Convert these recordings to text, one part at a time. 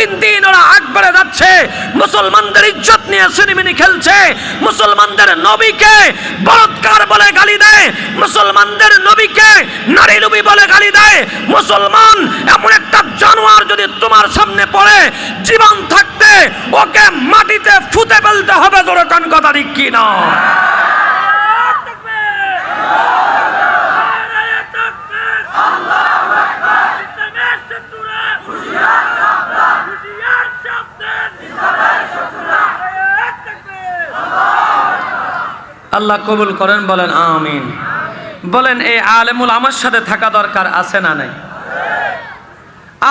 দিন দিন ওরা আকবরে যাচ্ছে। মুসলমানদের ইজ্জত নিয়ে সিনেমিনি খেলছে। মুসলমানদের নবীকে বলৎকার বলে গালি দেয়। মুসলমানদের নবীকে নারী নবী বলে গালি দেয়। মুসলমান এমন একটা জানোয়ার যদি তোমার সামনে পড়ে, জীবন থাকতে ওকে মাটিতে ফুতে ফেলতে হবে, জোরে কান কথা ঠিক কি না আল্লাহ কবুল করেন, বলেন, আমিন। বলেন এই আলেমুল আমার সাথে থাকা দরকার আছে না নাই?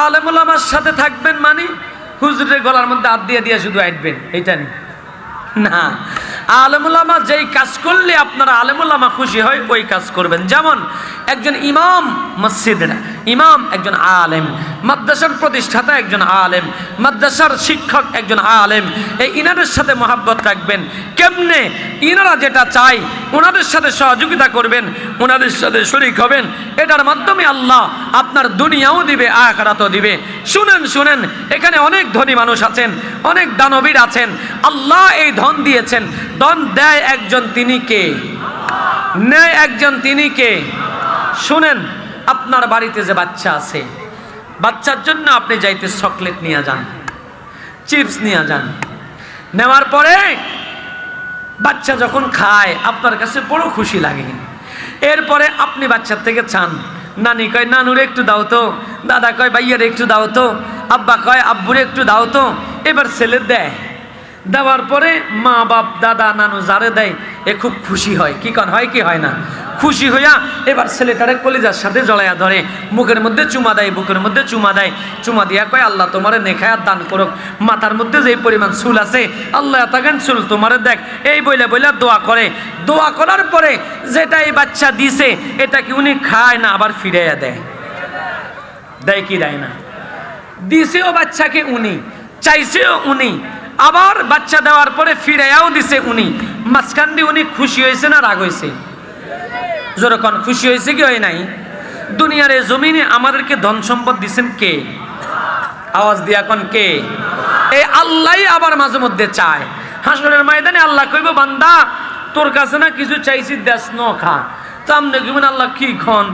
আলেমুল আমার সাথে থাকবেন মানে হুজুরের গলার মধ্যে হাত দিয়ে দিয়ে শুধু আইটবেন, এইটা নেই। না আলেমুলামা যেই কাজ করলে আপনারা আলেমুলামা খুশি হয়, ওই কাজ করবেন। যেমন একজন ইমাম মসজিদের ইমাম একজন আলেম, মাদ্রাসার প্রতিষ্ঠাতা একজন আলেম, মাদ্রাসার শিক্ষক একজন আলেম, এই ইনাদের সাথে মহাব্বত রাখবেন। কেমনে? ইনারা যেটা চাই ওনাদের সাথে সহযোগিতা করবেন ওনাদের সাথে শরিক হবেন, এটার মাধ্যমে আল্লাহ আপনার দুনিয়াও দিবে, আখরাতও দিবে। শুনেন শুনেন, এখানে অনেক ধনী মানুষ আছেন, অনেক দানবীর আছেন। আল্লাহ এই ধন দিয়েছেন। ধন দেয় একজন তিনি কে? নেয় একজন তিনি কে? শুনেন আপনার বাড়িতে যে বাচ্চা আছে, বাচ্চার জন্য আপনি যাইতে চকলেট নিয়ে যান চিপস নিয়ে যান। নেওয়ার পরে বাচ্চা যখন খায়, আপনার কাছে বড় খুশি লাগে। এরপরে আপনি বাচ্চার থেকে চান, নানি কয়, নানুরে একটু দাও তো, দাদা কয়, ভাইয়ারে একটু দাও তো, আব্বা কয়, আব্বুরে একটু দাও তো। এবার ছেলে দেয়। দেওয়ার পরে মা, বাপ, দাদা, নানু যারে দেয়, এ খুব খুশি হয়। কি কন, হয় কি হয় না? খুশি হইয়া এবার ছেলেটারে কলিজার সাথে জড়াইয়া ধরে। মুখের মধ্যে চুমা দেয়, বুকের মধ্যে চুমা দেয়। চুমা দিয়া কয়, আল্লাহ, তোমারে নেখায়াত দান করুক। মাথার মধ্যে যে পরিমাণ চুল আছে, আল্লাহ তাকেন চুল তোমারে দেখ। এই বইলে বইলে দোয়া করে। দোয়া করার পরে যেটা এই বাচ্চা দিছে, এটা কি উনি খায় না আবার ফিরাইয়া দেয়? দেয় কি দেয় না? দিছেও বাচ্চাকে উনি, চাইছেও উনি। আবার বাচ্চা দেওয়ার পরে ফিরাইয়াও দিছে উনি। মাঝখান দিয়ে উনি খুশি হয়েছে না রাগ হয়েছে যেরকম খুশি হয়েছে কি হয় নাই, দুনিয়ার এই জমিনে আমাদেরকে ধন সম্পদ দিছেন কে? আওয়াজ দিয়া কোন কে? এই আল্লাহ আবার মাঝে মধ্যে চায়। হাসনের ময়দানে আল্লাহ কইব, বান্দা, তোর কাছে না কিছু চাইছি, দেশ ন খা। তো আমনে কিবেন আল্লাহ কি খন?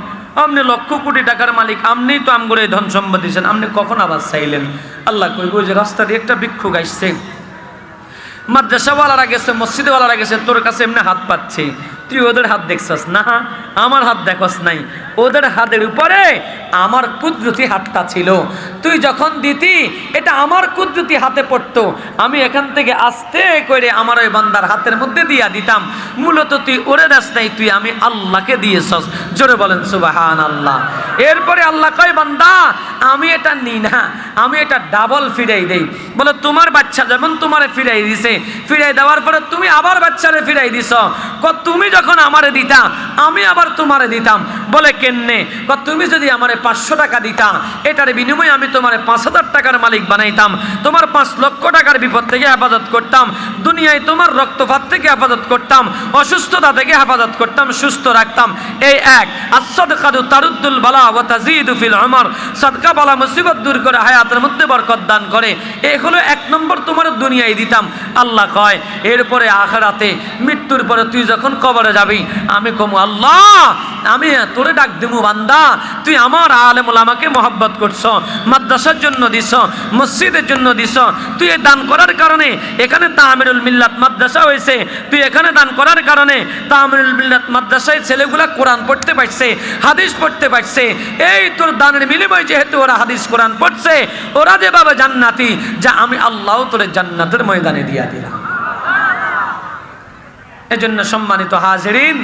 আপনি লক্ষ কোটি টাকার মালিক আপনি তো আমগুলো এই ধন সম্পদ দিয়েছেন আপনি কখন আবার চাইলেন? আল্লাহ কইব যে রাস্তা দিয়ে একটা ভিক্ষুক আসছে। মাদ্রাসাওয়ালারা গেছে, মসজিদওয়ালারা গেছে, তোর কাছে এমনি হাত পাচ্ছে। তুই ওদের হাত দেখছস? না আমার হাত দেখস নাই। ওদের হাতের উপরে আমার কুদরতি হাতটা ছিল। তুই যখন দিতি, এটা আমার কুদরতি হাতে পড়তো। আমি এখান থেকে আস্তে করে আমার ওই বান্দার হাতের মধ্যে দিয়া দিতাম। মূলত তুই ওরে দাস নাই, তুই আমি আল্লাহকে দিয়েছস। জোরে বলেন সুবাহান আল্লাহ এরপরে আল্লাহ কয়, বান্দা, আমি এটা নিই না, আমি এটা ডাবল ফিরাই দেই। বলে, তোমার বাচ্চা যেমন তোমারে ফিরাই দিছে, ফিরাই দেওয়ার পরে তুমি আবার বাচ্চারে ফিরাই দিছ। তুমি যখন আমারে দিতা, আমি আবার তোমারে দিতাম। বলে কেননে বা তুমি যদি আমারে পাঁচশো টাকা দিতা, এটার বিনিময়ে আমি তোমার পাঁচ হাজার টাকার মালিক বানাইতাম। তোমার পাঁচ লক্ষ টাকার বিপদ থেকে হেফাজত করতাম। দুনিয়ায় তোমার রক্তপাত থেকে হেফাজত করতাম। অসুস্থতা থেকে হেফাজত করতাম। সুস্থ রাখতাম। এই এক আসাদকাদু তারুদ্দুল বালা ও তাজিদু ফিল আমর সদকা বালা মুসিবত দূর করে হায়াতের মধ্যে বরকত দান করে। এই হলো এক নম্বর তোমার দুনিয়ায় দিতাম। আল্লাহ কয়, এরপরে আখেরাতে মৃত্যুর পরে তুই যখন কবরে যাবি, আমি কমু, আল্লাহ আমি তোরে ডাক দিমু বান্দা। তুই আমার আলেমুল আমাকে মহব্বত করছ, মাদ্রাসার জন্য দিছ, মসজিদের জন্য দিছ। তুই এই দান করার কারণে এখানে তাহমিরুল মিল্লাত মাদ্রাসা হয়েছে। তুই এখানে দান করার কারণে তাহমিরুল মিল্লাত মাদ্রাসায় ছেলেগুলা কোরআন পড়তে পারছে, হাদিস পড়তে পারছে। এই তোর দানের বিনিময় যেহেতু ওরা হাদিস কোরআন পড়ছে, ওরা যেভাবে জান্নাতি, যা আমি আল্লাহ তোরে জান্নাতের ময়দানে দিয়া দিলাম। এজন্য সম্মানিত হাজরিন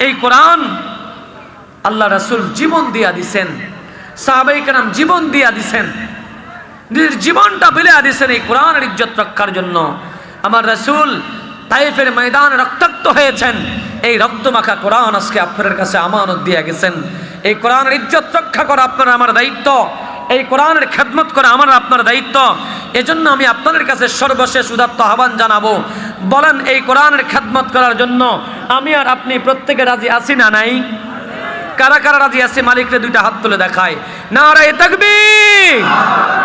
এই কোরআন আল্লাহ রাসুল জীবন দিয়া দিছেন সাহাবাইকার জীবন দিয়া দিছেন, নিজের জীবনটা বিলে দিছেন এই কোরআনের ইজ্জত রক্ষার জন্য। আমার রাসুল তাইফের ময়দান রক্তাক্ত হয়েছেন, এই রক্তমাখা কোরআন আজকে আপনার কাছে আমানত দিয়ে গেছেন। এই কোরআনের ইজ্জত রক্ষা করা আপনার আমার দায়িত্ব, এই কোরআনের খেদমত করা আমার আপনার দায়িত্ব। এজন্য আমি আপনাদের কাছে সর্বশেষ উদাত্ত আহ্বান জানাব, বলেন এই কোরআনের খেদমত করার জন্য আমি আর আপনি প্রত্যেকে রাজি আছি না নাই? কারা কারা রাজি আছে? মালিকরে দুইটা হাত তুলে দেখায়। নারায় তাকবীর!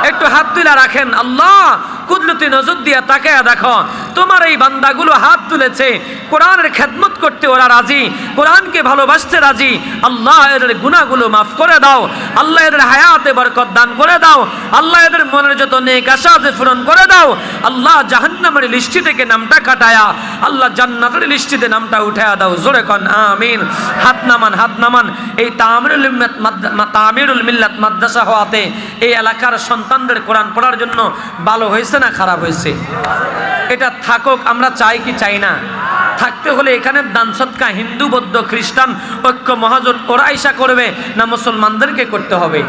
একটু হাত তুলে রাখেন। আল্লাহ কুদরতি নজর দিয়া তাকায়া দেখো, তোমার এই বান্দাগুলো হাত তুলেছে, কোরআনের খেদমত করতে ওরা রাজি, কোরআনকে ভালোবাসতে রাজি, আল্লাহ এদের গুনাহগুলো মাফ করে দাও, আল্লাহ এদের হায়াতে বরকত দান করে দাও, আল্লাহ এদের মনের যত নেক আশা আছে পূরণ করে দাও, আল্লাহ জাহান্নামের লিস্টি থেকে নামটা কাটায়া, আল্লাহ জান্নাতের লিস্টিতে নামটা উঠায়া দাও, জোরে কন, আমিন। হাত নামান হাত নামান, এই তামিরুল তামিরুল মিল্লাত মাদ্রাসা হওয়াতে এই এলাকার সন্তানদের কোরআন পড়ার জন্য ভালো হয়েছে না খারাপ হয়েছে? এটা থাকুক, আমরা চাই কি চাই না? থাকতে হলে এখানে দান সৎকা হিন্দু, বৌদ্ধ, খ্রিস্টান, ঐক্য, মহাজন, ওরা ইসা করবে না মুসলমানদেরকে করতে হবে।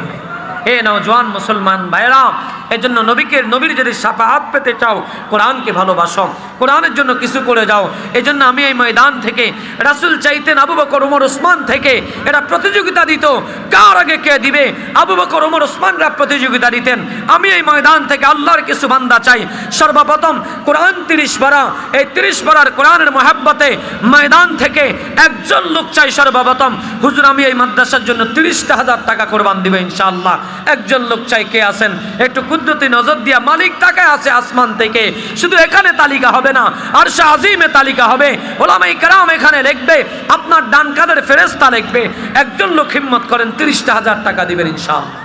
এ নওজোয়ান মুসলমান ভাইরা এজন্য নবীকে, নবীর যদি সাফাহাত পেতে চাও, কোরআনকে ভালোবাসো। কোরআনের জন্য কিছু করে যাও। এজন্য আমি এই ময়দান থেকে, রাসূল চাইতেন আবু বকর, ওমর, ওসমান থেকে এরা প্রতিযোগিতা দিত। কার আগে কে দিবে? আবু বকর, ওমর, ওসমানরা প্রতিযোগিতা দিতেন। আমি এই ময়দান থেকে আল্লাহর কিছু বান্দা চাই। সর্বপ্রথম কোরআন তিরিশ পারা এই তিরিশ পারার কোরআনের মহাব্বতে ময়দান থেকে একজন লোক চাই সর্বপ্রথম। হুজুর, আমি এই মাদ্রাসার জন্য তিরিশটা হাজার টাকা কোরবান দিবে ইনশাআল্লাহ। একজন লোক চাই কে আছেন? একটু কুদরতি নজর দিয়া মালিক তাকায় আছে আসমান থেকে। শুধু এখানে তালিকা হবে না, আর আজিমে তালিকা হবে। ওলামাই কারাম এখানে লিখবে, আপনার ডান কাদের ফেরেস্তা লিখবে। একজন লোক হিম্মত করেন তিরিশটা হাজার টাকা দিবেন ইনশাআল্লাহ।